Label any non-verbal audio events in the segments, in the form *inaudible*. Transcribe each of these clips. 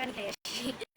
পানি খাই আসি সবাই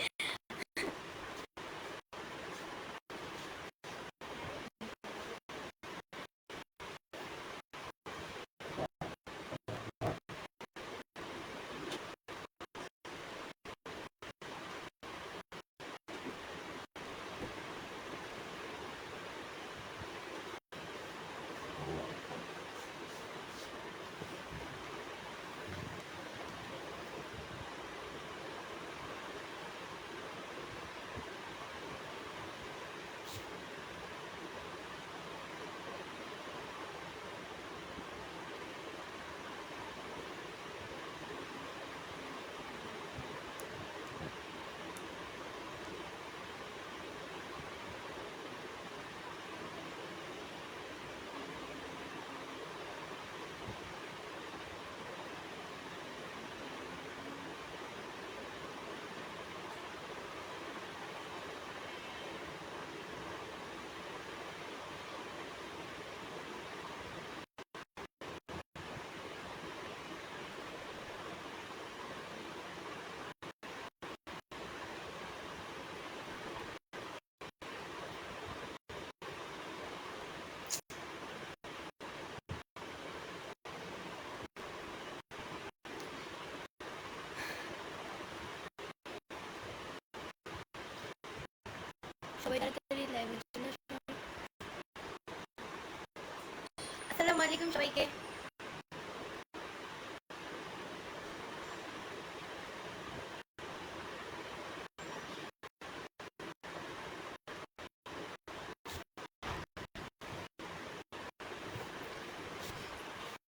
আলাইকুম সবাইকে।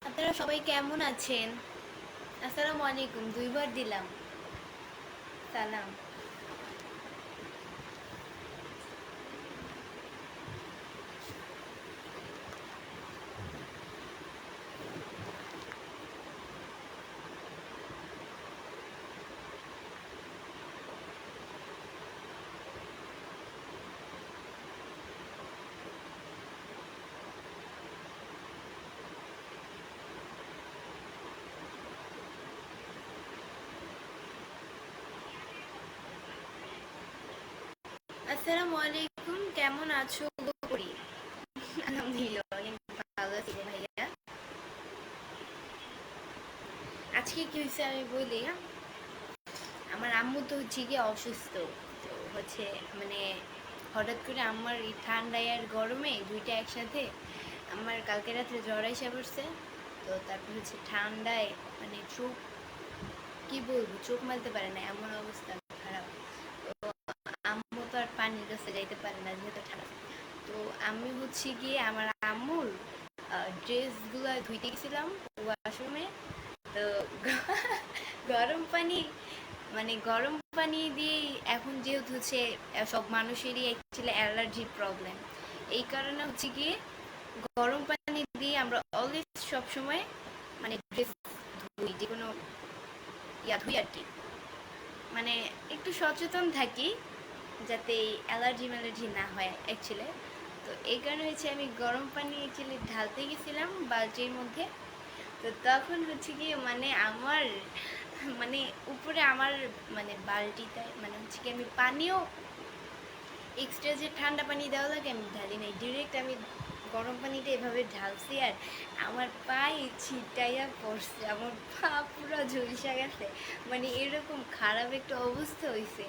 আপনারা সবাই কেমন আছেন? আসসালামু আলাইকুম দুইবার দিলাম। সালাম। আসসালামু আলাইকুম, কেমন আছো? আজকে কি হয়েছে আমি বলি? আমার আম্মু তো হচ্ছে গিয়ে অসুস্থ। তো হচ্ছে মানে হঠাৎ করে আমার এই ঠান্ডায় আর গরমে দুইটা একসাথে আমার কালকে রাত্রে জ্বর এসে পড়ছে। তো তারপর হচ্ছে ঠান্ডায় মানে চোখ কি বলব? চোখ মারতে পারে না, এমন অবস্থা খারাপ তো আম্মু তো আর পানির কাছে যাইতে পারে না, যেহেতু ঠান্ডা। তো আমি হচ্ছে গিয়ে আমার আম্মুর ড্রেসগুলো ধুইতে গেছিলাম ওয়াশরুমে। তো গরম পানি মানে গরম পানি দিয়ে এখন যেহেতু হচ্ছে সব মানুষেরই অ্যাকচুয়ালি অ্যালার্জির প্রবলেম এই কারণে হচ্ছে গিয়ে গরম পানি দিয়ে আমরা অলওয়েজ সবসময় মানে ড্রেস ধুই, যে কোনো ইয়া ধুই আর কি। মানে একটু সচেতন থাকি যাতে অ্যালার্জি ম্যালার্জি না হয় অ্যাকচুয়ালি তো এই কারণে হচ্ছে আমি গরম পানি অ্যাকচুয়ালি ঢালতে গেছিলাম বালতির মধ্যে। তো তখন হচ্ছে কি মানে আমার মানে উপরে আমার মানে বালতিতে মানে হচ্ছে কি আমি পানিও এক্সট্রা যে ঠান্ডা পানি দেওয়া লাগে আমি ঢালি নাই। ডিরেক্ট আমি গরম পানিটা এভাবে ঢালছি আর আমার পায়ে ছিটাইয়া পড়ছে, আমার পা পুরো ঝলসা গেছে। মানে এরকম খারাপ একটা অবস্থা হয়েছে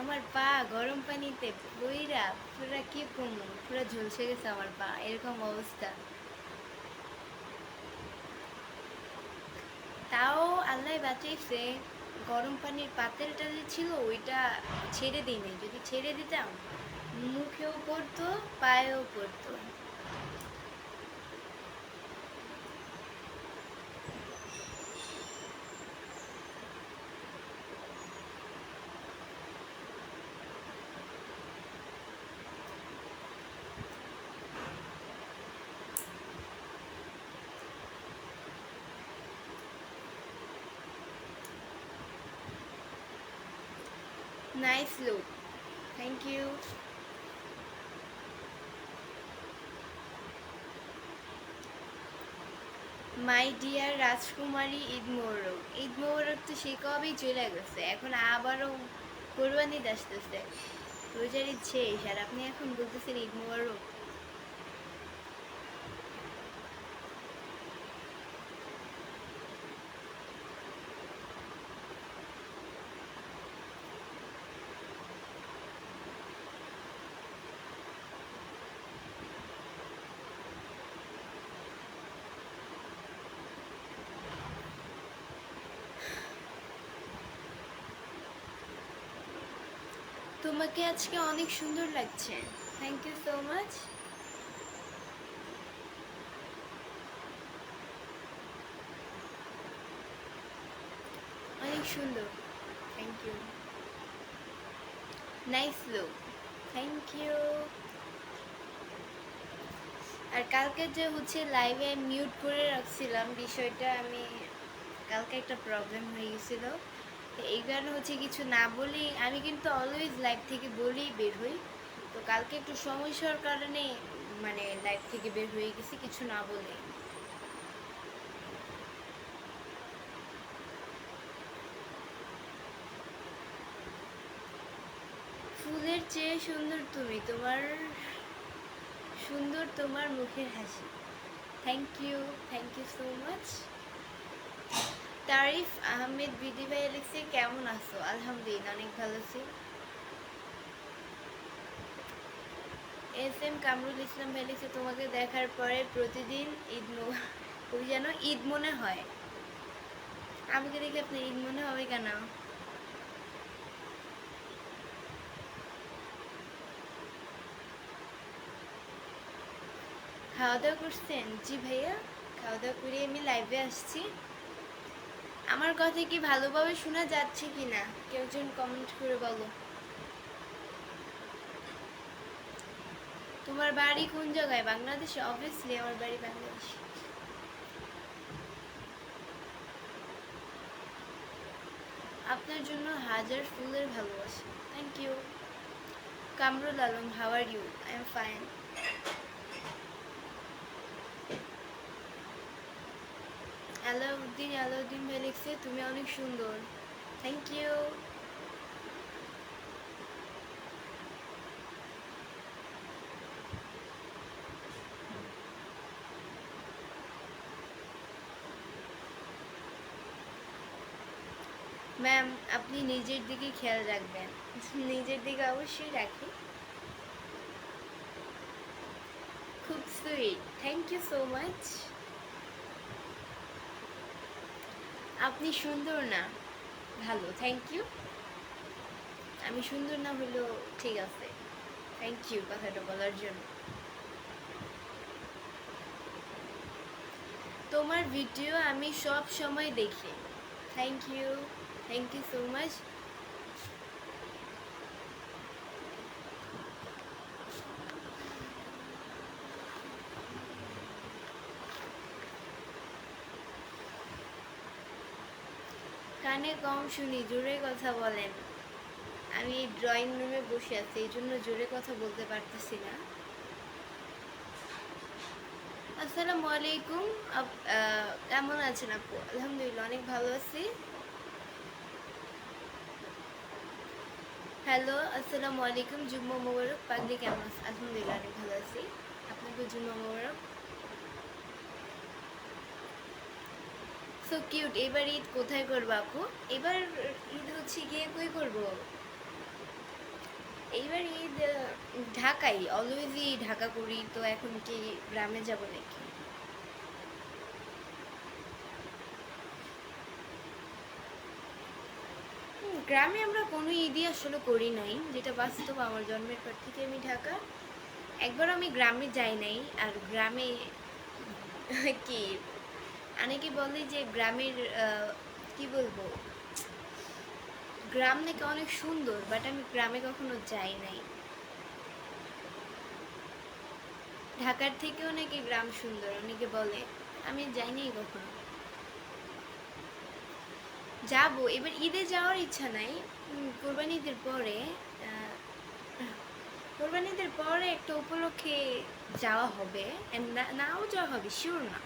আমার পা গরম পানিতে বইরা পুরা কি কমু পুরা ঝলসে গেছে আমার পা, এরকম অবস্থা। তাও আল্লাহ বাঁচাইছে, গরম পানির পাতেলটা যে ছিল, ওইটা ছেড়ে দিই যদি ছেড়ে দিতাম, মুখেও পড়তো, পায়েও পড়তো। Nice look. Thank you. My dear রাজকুমারী ঈদ মোহরক ঈদ মোহরক তো সে কবেই চলে গেছে এখন আবারও কোরবানি আসতেছে রোজার ঈদ আর আপনি এখন বলতেছেন ঈদ মোহরক তোমাকে আজকে অনেক সুন্দর লাগছে। থ্যাংক ইউ সো মাচ অনেক সুন্দর। Thank you nice look thank you আর কালকে যে হচ্ছে লাইভে মিউট করে রাখছিলাম বিষয়টা, আমি কালকে একটা প্রবলেম হয়ে গেছিল। এই কারণে হচ্ছে কিছু না বলেই আমি কিন্তু অলওয়েজ লাইভ থেকে বলেই বের হই। তো কালকে একটু সমস্যার কারণে মানে লাইভ থেকে বের হয়ে গেছি, কিছু না বলে ফুলের চেয়ে সুন্দর তুমি, তোমার সুন্দর তোমার মুখের হাসি। Thank you thank you so much Tarif Ahmed বিদি ভাই লিখছে কেমন আছো? আলহামদুলিল্লাহ, অনেক ভালো আছি। এস এম কামরুল ইসলাম ভাই লিখছে তোমাকে দেখার পরে প্রতিদিন ঈদ ওই যেন ঈদ মনে হয়। আমাকে দেখে আপনার ঈদ মনে হবে কেন? খাওয়া দাওয়া করছেন? জি ভাইয়া, খাওয়া দাওয়া করে আমি লাইভে আসছি। আমার কথা কি ভালোভাবে শোনা যাচ্ছে কি না কেউ একজন কমেন্ট করে বলো। তোমার বাড়ি কোন জায়গায়? বাংলাদেশে? অবভিয়াসলি আমার বাড়ি বাংলাদেশে। আপনার জন্য হাজার ফুলের ভালোবাসা। Thank you Kamrul Alam how are you I am fine Alauddin Alauddin ভাই লিখছে, তুমি অনেক সুন্দর। থ্যাংক ইউ ম্যাম আপনি নিজের দিকে খেয়াল রাখবেন। নিজের দিকে অবশ্যই রাখি। খুব sweet thank you so much আপনি সুন্দর না। ভালো থ্যাংক ইউ আমি সুন্দর না হলেও ঠিক আছে। থ্যাংক ইউ কথাটা বলার জন্য। তোমার ভিডিও আমি সব সময় দেখি। Thank you thank you so much কানে কম শুনি জোরে কথা বলেন। আমি ড্রয়িং রুমে বসে আছি, এই জন্য জোরে কথা বলতে পারতেছি না। আসসালামু আলাইকুম। কেমন আছেন আপু? আলহামদুলিল্লাহ, অনেক ভালো আছি। হ্যালো আসসালামু আলাইকুম। জুম্মা মোবারক, পাগলি কেমন আছে আলহামদুলিল্লাহ, অনেক ভালো আছি। আপনাকে জুম্মা মোবারক। সো কিউট এবার ঈদ কোথায় করব আপু? এবার ঈদ হচ্ছে গিয়ে কই করব? এইবার ঈদ ঢাকাই। অলওয়েজই ঢাকা করি, তো এখন কি গ্রামে যাব নাকি? গ্রামে আমরা কোনো ঈদই আসলে করি নাই, যেটা বাস্তব আমার জন্মের পর থেকে আমি ঢাকা। একবার আমি গ্রামে যাই নাই, আর গ্রামে কি অনেকে বলে যে গ্রামের কি বলব? গ্রাম নাকি অনেক সুন্দর বাট আমি গ্রামে কখনো যাই নাই। ঢাকার থেকেও নাকি গ্রাম সুন্দর অনেকে বলে। আমি যাইনি কখনো। যাব এবার ঈদে যাওয়ার ইচ্ছা নাই। উম, কোরবানি ঈদের পরে আহ, কোরবানি ঈদের পরে একটা উপলক্ষে যাওয়া হবে নাও যাওয়া হবে শিওর না।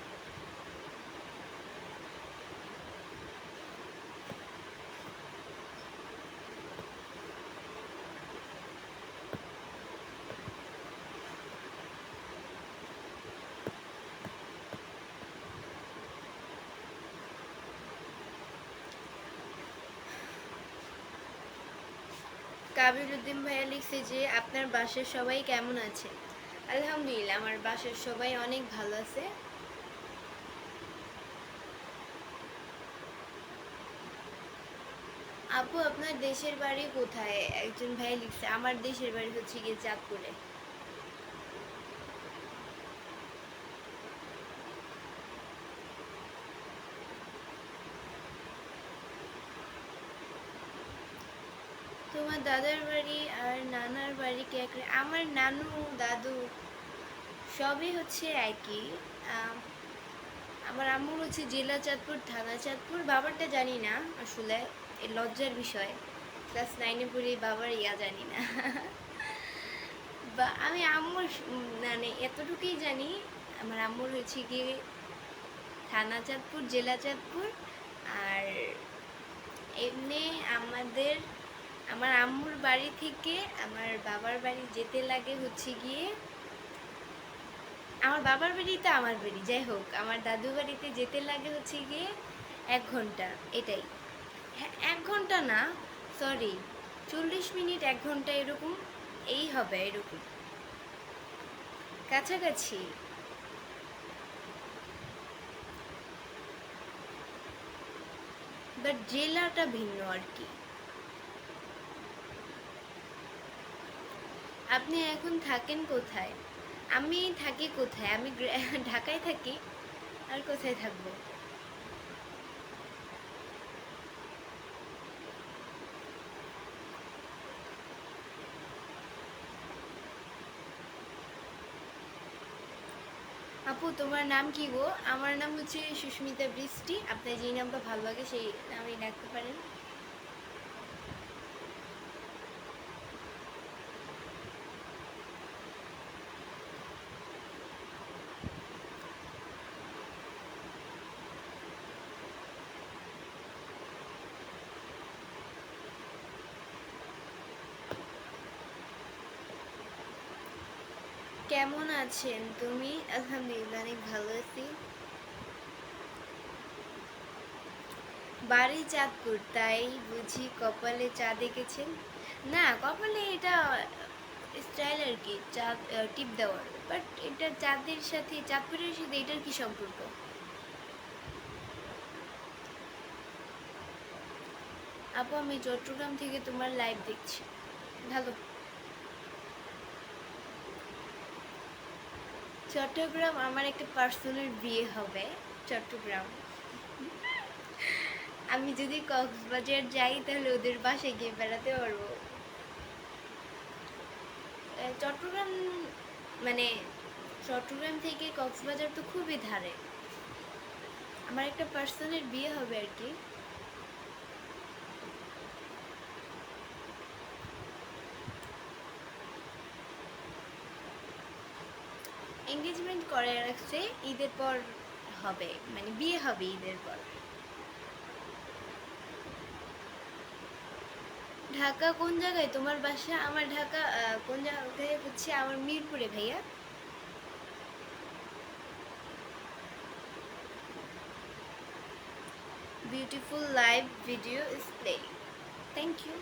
কাবির উদ্দিন ভাইয়া লিখছে যে, আপনার বাসার সবাই কেমন আছে? আলহামদুলিল্লাহ, আমার বাসার সবাই অনেক ভালো আছে। আপু, আপনার দেশের বাড়ি কোথায়? একজন ভাই লিখছে, আমার দেশের বাড়ি হচ্ছে গিয়ে চাঁদপুরে তোমার দাদার বাড়ি আর নানার বাড়ি কে আমার নানু, দাদু সবই হচ্ছে একই। আমার আম্মুর হচ্ছে জেলা চাঁদপুর, থানা চাঁদপুর। বাবারটা জানি না আসলে লজ্জার বিষয়। ক্লাস নাইনে পড়ি, বাবার ইয়া জানি না। বা, আমি আম্মুর মানে এতটুকুই জানি, আমার আম্মুর হচ্ছে গিয়ে থানা চাঁদপুর, জেলা চাঁদপুর। আর এমনি আমাদের আমার আম্মুর বাড়ি থেকে আমার বাবার বাড়ি যেতে লাগে হচ্ছে গিয়ে আমার বাবার বাড়ি তো আমার বাড়ি, যাই হোক, আমার দাদু বাড়িতে যেতে লাগে হচ্ছে গিয়ে এক ঘণ্টা, এটাই। হ্যাঁ এক ঘণ্টা না সরি চল্লিশ মিনিট এক ঘণ্টা এরকম, এই হবে এরকম। কাছাকাছি। বাট জেলাটা ভিন্ন আর কি। আপনি এখন থাকেন কোথায়? আমি থাকি কোথায়? আমি *laughs* ঢাকায় থাকি আর কোথায় থাকব? আপু, তোমার নাম কি গো? আমার নাম হচ্ছে সুস্মিতা বৃষ্টি। আপনার যেই নামটা ভালো লাগে সেই নামেই ডাকতে পারেন। কেমন আছেন? তুমি? আলহামদুলিল্লাহ, অনেক ভালো আছি। বাড়ি চাঁদপুর, তাই বুঝি কপালে চা দেখেছেন? না, কপালে এটা স্টাইল আর কি চাঁদ টিপ দেওয়ার। বাট এটা চাঁদের সাথে, চাঁদপুরের সাথে এটার কি সম্পর্ক? আপু, আমি চট্টগ্রাম থেকে তোমার লাইভ দেখছি। ভালো। চট্টগ্রাম আমার একটা পার্সোনাল বিয়ে হবে, চট্টগ্রাম। আমি যদি কক্সবাজার যাই তাহলে ওদের বাসায় গিয়ে বেড়াতে পারব। চট্টগ্রাম মানে চট্টগ্রাম থেকে কক্সবাজার তো খুবই ধারে। আমার একটা পার্সনের বিয়ে হবে আর কি এঙ্গেজমেন্ট করে রাখছে ঈদের পর হবে মানে বিয়ে হবে ঈদের পর। ঢাকা কোন জায়গায়? তোমার বাসা, আমার ঢাকা কোন জায়গায় হচ্ছে আমার মিরপুরে, ভাইয়া। Beautiful live video is play thank you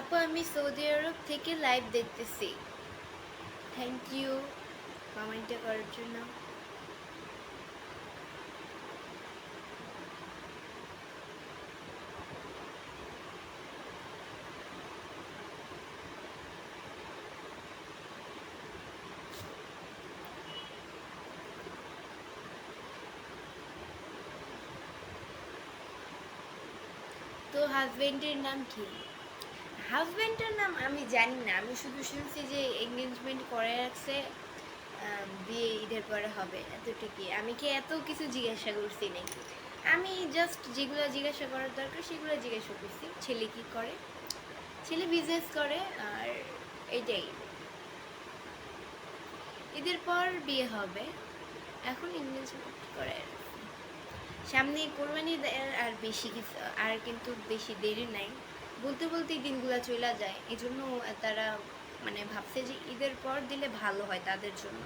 আপু, আমি সৌদি আরব থেকে লাইভ দেখতেছি। থ্যাংক ইউ কমেন্টটা করার জন্য। তো হাজবেন্ডের নাম কি? হাজবেন্ডের নাম আমি জানি না। আমি শুধু শুনছি যে এঙ্গেজমেন্ট করে রাখছে বিয়ে ঈদের পরে হবে। এতটুকুই। আমি কি এত কিছু জিজ্ঞাসা করছি নাকি? আমি জাস্ট যেগুলো জিজ্ঞাসা করার দরকার, সেগুলো জিজ্ঞাসা করছি। ছেলে কি করে? ছেলে বিজনেস করে, আর এইটাই ঈদের পর বিয়ে হবে। এখন এঙ্গেজমেন্ট করে। সামনে কোরবানি আর বেশি কিছু, আর কিন্তু বেশি দেরি নাই। বলতে বলতে দিনগুলো চলে যায়। এই জন্য তারা মানে ভাবছে যে ঈদের পর দিলে ভালো হয় তাদের জন্য।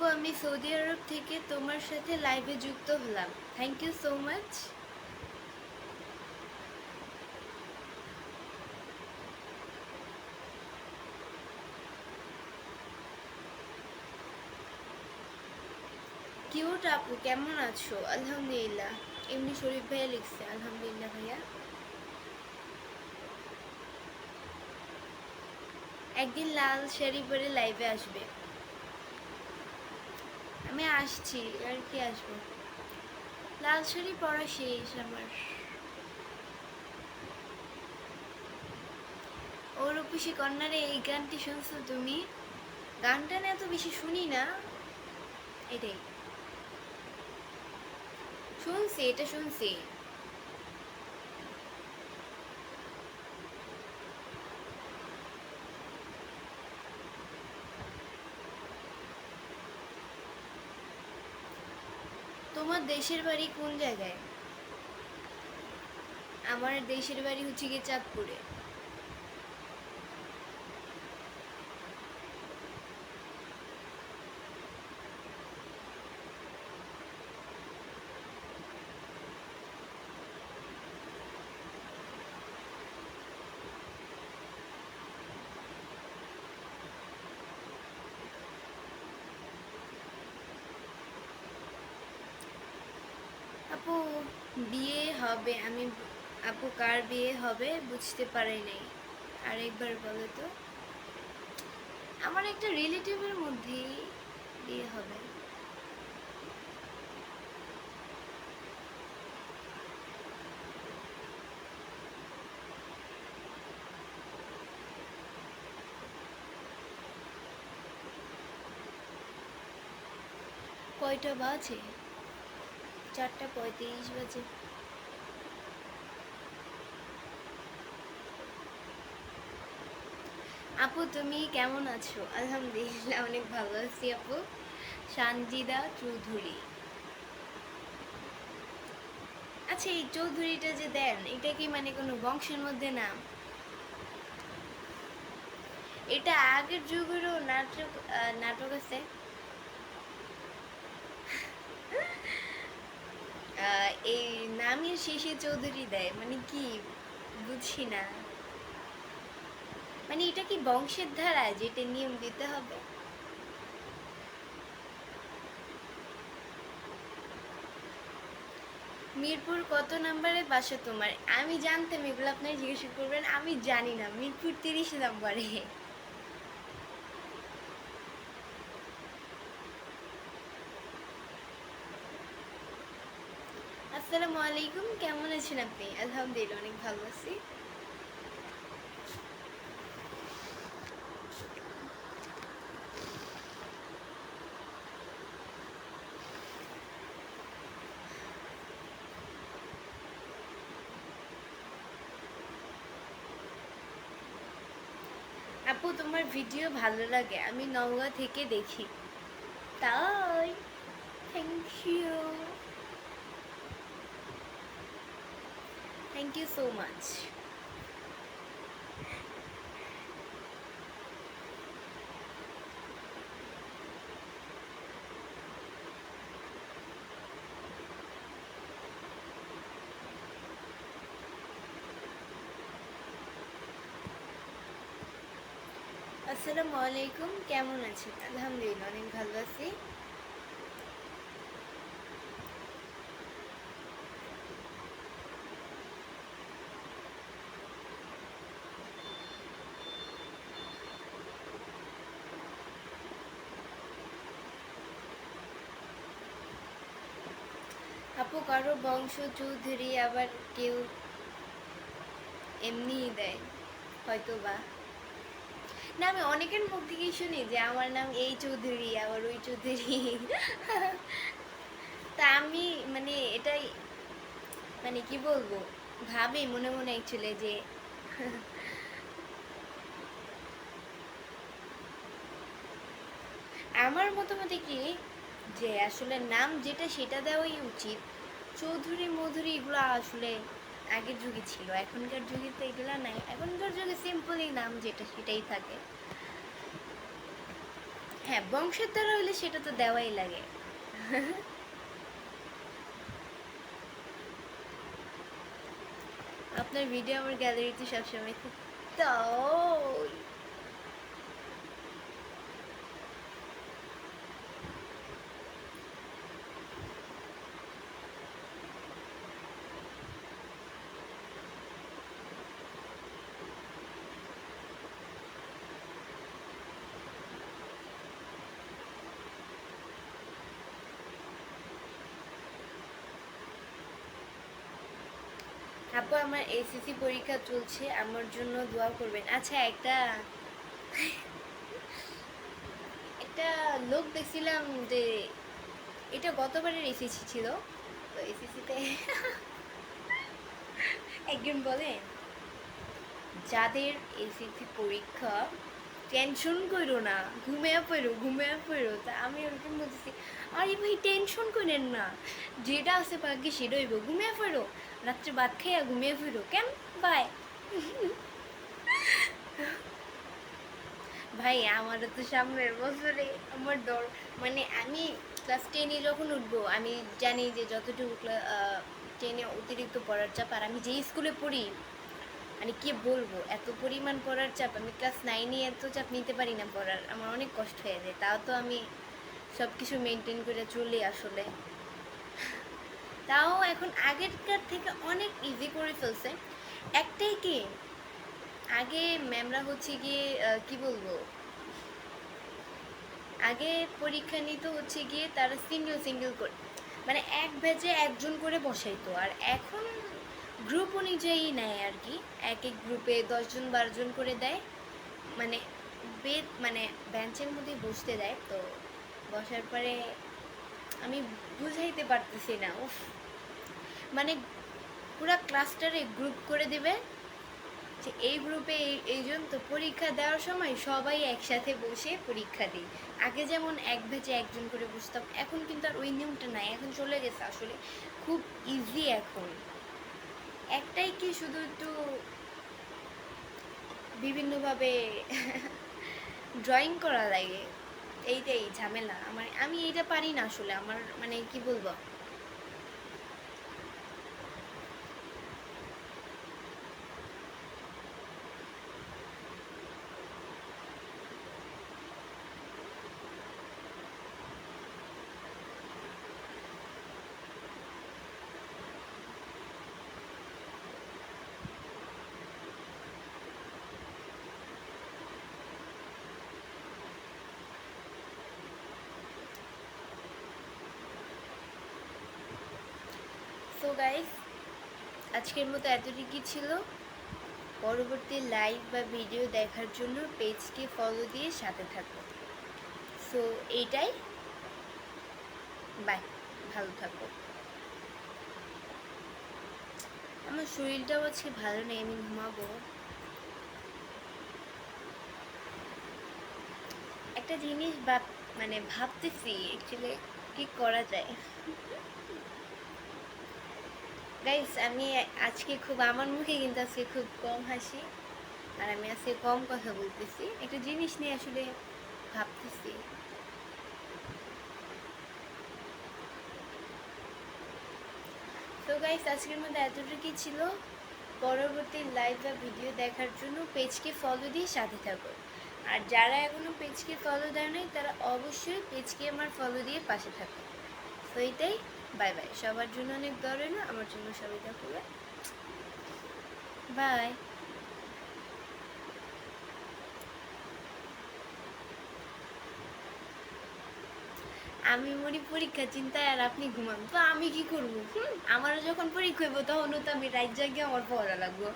আপু, আমি সৌদি আরব থেকে তোমার সাথে লাইভে যুক্ত হলাম। Thank you so much cute আপু, কেমন আছো? আলহামদুলিল্লাহ। এমনি শরীফ ভাইয়া লিখছে, আলহামদুলিল্লাহ ভাইয়া। একদিন লাল শাড়ি পরে লাইভে আসবে। আমি আসছি, আর কি আসব? লাল শাড়ি পরা শেষ আমার। ও রূপসী কন্যারে এই গানটি শুনছো তুমি? গানটা না এত বেশি শুনি না। এটাই। শুনছি, এটা শুনছি। তোমার দেশের বাড়ি কোন জায়গায়? আমার দেশের বাড়ি হচ্ছে গিয়ে চাঁদপুরে আপু বিয়ে হবে, আমি আপু কার বিয়ে হবে বুঝতে পারি নাই। আরেকবার বলো তো। আমার একটা রিলেটিভের মধ্যেই বিয়ে হবে। কয়টা বাজে? চারটা পঁয়ত্রিশ বাজে। আপু, তুমি কেমন আছো? আলহামদুলিল্লাহ, অনেক ভালো আছি আপু। সানজিদা চৌধুরী। আচ্ছা এই চৌধুরীটা যে দেন, এটা কি মানে কোনো বংশের মধ্যে নাম? এটা আগের যুগেরও নাটক নাটক আছে। এই নামের শেষে চৌধুরী দেয় মানে কি বুঝি না। মানে এটা কি বংশের ধারা যেটা নিয়ম দিতে হবে? মিরপুর কত নাম্বারে বাসা তোমার? আমি জানতাম এগুলো, আপনার জিজ্ঞাসা করবেন, আমি জানি না। মিরপুর তিরিশ নাম্বারে। আসসালামু আলাইকুম, কেমন আছেন আপনি? আলহামদুলিল্লাহ, অনেক ভালো আছি। আপু, তোমার ভিডিও ভালো লাগে, আমি নওগাঁ থেকে দেখি। তাই thank you thank you so much আসসালামু আলাইকুম কেমন আছেন? আলহামদুলিল্লাহ অনেক ভালো আছি। আপু কারও বংশ চৌধুরী আবার কেউ এমনিই দেয় হয়তো বা না, আমি অনেকের মুখ থেকেই শুনি যে আমার নাম এই চৌধুরী, আবার ওই চৌধুরী। তা আমি মানে এটাই মানে কি বলব, ভাবি মনে মনে অ্যাকচুয়ালি যে আমার মতামতে কি, যে আসলে নাম যেটা সেটা দেওয়াই উচিত। চৌধুরী মধুরী এগুলো আসলে আগের যুগে ছিল, এখনকার যুগে তো এগুলো নাই এখনকার যুগে সিম্পলি নাম যেটা, সেটাই থাকে হ্যাঁ বংশের দ্বারা হলে সেটা তো দেওয়াই লাগে আপনার ভিডিও আমার গ্যালারিতে সবসময় থাকে। আপু, আমার এসএসসি পরীক্ষা চলছে, আমার জন্য দোয়া করবেন। আচ্ছা একটা একটা লোক দেখছিলাম যে এটা গতবারের এসএসসি ছিল। তো এসএসসিতে একজন বলেন, যাদের এসএসসি পরীক্ষা টেনশন করো না, ঘুমিয়ে পড়ো ঘুমিয়ে পড়ো। তা আমি ওরকম বলতেছি, আরে ভাই টেনশন করেন না, যেটা আছে ভাগ্যে সেটা হইব, ঘুমিয়ে পড়ো। রাত্রে ভাত খাইয়া ঘুমিয়ে ফিরো কেন বাই ভাই, আমারও তো সামনের বছরে আমার ডর মানে আমি ক্লাস টেনে যখন উঠবো, আমি জানি যে যতটুকু টেনে অতিরিক্ত পড়ার চাপ, আর আমি যেই স্কুলে পড়ি মানে কি বলব, এত পরিমাণ পড়ার চাপ, আমি ক্লাস নাইনে এত চাপ নিতে পারি না পড়ার, আমার অনেক কষ্ট হয়ে যায়, তাও তো আমি সব কিছু মেনটেন করে চলি আসলে। তাও এখন আগেরকার থেকে অনেক ইজি করে ফেলছে একটাই কি? আগে ম্যামরা হচ্ছে গিয়ে কি বলব? আগে পরীক্ষা নিত হচ্ছে গিয়ে তারা সিঙ্গেল সিঙ্গেল করে মানে এক ব্যাচে একজন করে বসাইতো। আর এখন গ্রুপ অনুযায়ী নেয় আর কি। এক এক গ্রুপে দশজন, বারোজন করে দেয়। মানে বেদ মানে বেঞ্চের মধ্যে বসতে দেয়। তো বসার পরে আমি বুঝাইতে পারতেছি না, উফ। মানে পুরো ক্লাসটারে গ্রুপ করে দিবে যে এই গ্রুপে এই- এইজন তো পরীক্ষা দেওয়ার সময় সবাই একসাথে বসে পরীক্ষা দিই আগে যেমন এক ভেজে একজন করে বসতাম, এখন কিন্তু আর ওই নিয়মটা নাই, এখন চলে গেছে আসলে। খুব ইজি এখন। একটাই কি শুধু একটু বিভিন্নভাবে *laughs* ড্রয়িং করা লাগে? এইটাই ঝামেলা। আমার আমি এইটা পারি না আসলে। আমার মানে কি বলব? গাইস আজকের মতো এতটুকুই ছিল। পরবর্তী লাইভ বা ভিডিও দেখার জন্য পেজকে ফলো দিয়ে সাথে থাকো। সো এইটাই। বাই ভালো থাকো। আমার শরীরটাও আজকে ভালো নেই, আমি ঘুমাবো। একটা জিনিস ভাব মানে ভাবতেছি অ্যাকচুয়ালি কি করা যায়। গাইস আমি আজকে খুব আমার মুখে কিন্তু আজকে খুব কম হাসি, আর আমি আজকে কম কথা বলতেছি। একটা জিনিস নিয়ে আসলে ভাবতেছি। তো গাইস আজকের মধ্যে এতটুকুই ছিল। পরবর্তী লাইভ বা ভিডিও দেখার জন্য পেজকে ফলো দিয়ে সাথে থাকো। আর যারা এখনও পেজকে ফলো দেয় নাই, তারা অবশ্যই পেজকে আমার ফলো দিয়ে পাশে থাকো। তো এইটাই বাই বাই। সবার জন্য অনেক দরে না আমার জন্য সবাই দেখো বাই। আমি মরি পরীক্ষা চিন্তায় আর আপনি ঘুমান। তো আমি কি করব? হুম, আমারও যখন পরীক্ষা হইব তখনও তো আমি রাত জাগিয়ে আমার পড়া লাগবো।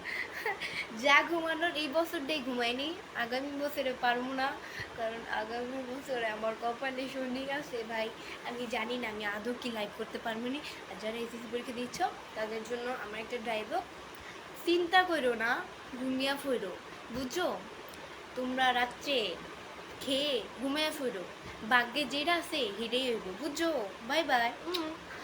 *laughs* যা ঘুমানোর এই বছরটাই ঘুমাইনি আগামী বছরে পারব না কারণ আগামী বছরে আমার কপালে শনি আছে ভাই। আমি জানি না আমি আদৌ কি লাইভ করতে পারব না। আর যারা এসএসসি পরীক্ষা দিচ্ছ তাদের জন্য আমার একটা ড্রাইভ চিন্তা করো না ঘুমিয়া ফেরো বুঝছ? তোমরা রাত্রে খেয়ে ঘুমিয়ে ফেরো ভাগ্যে যেটা আছে হেরেই হইব বুঝছ? Bye bye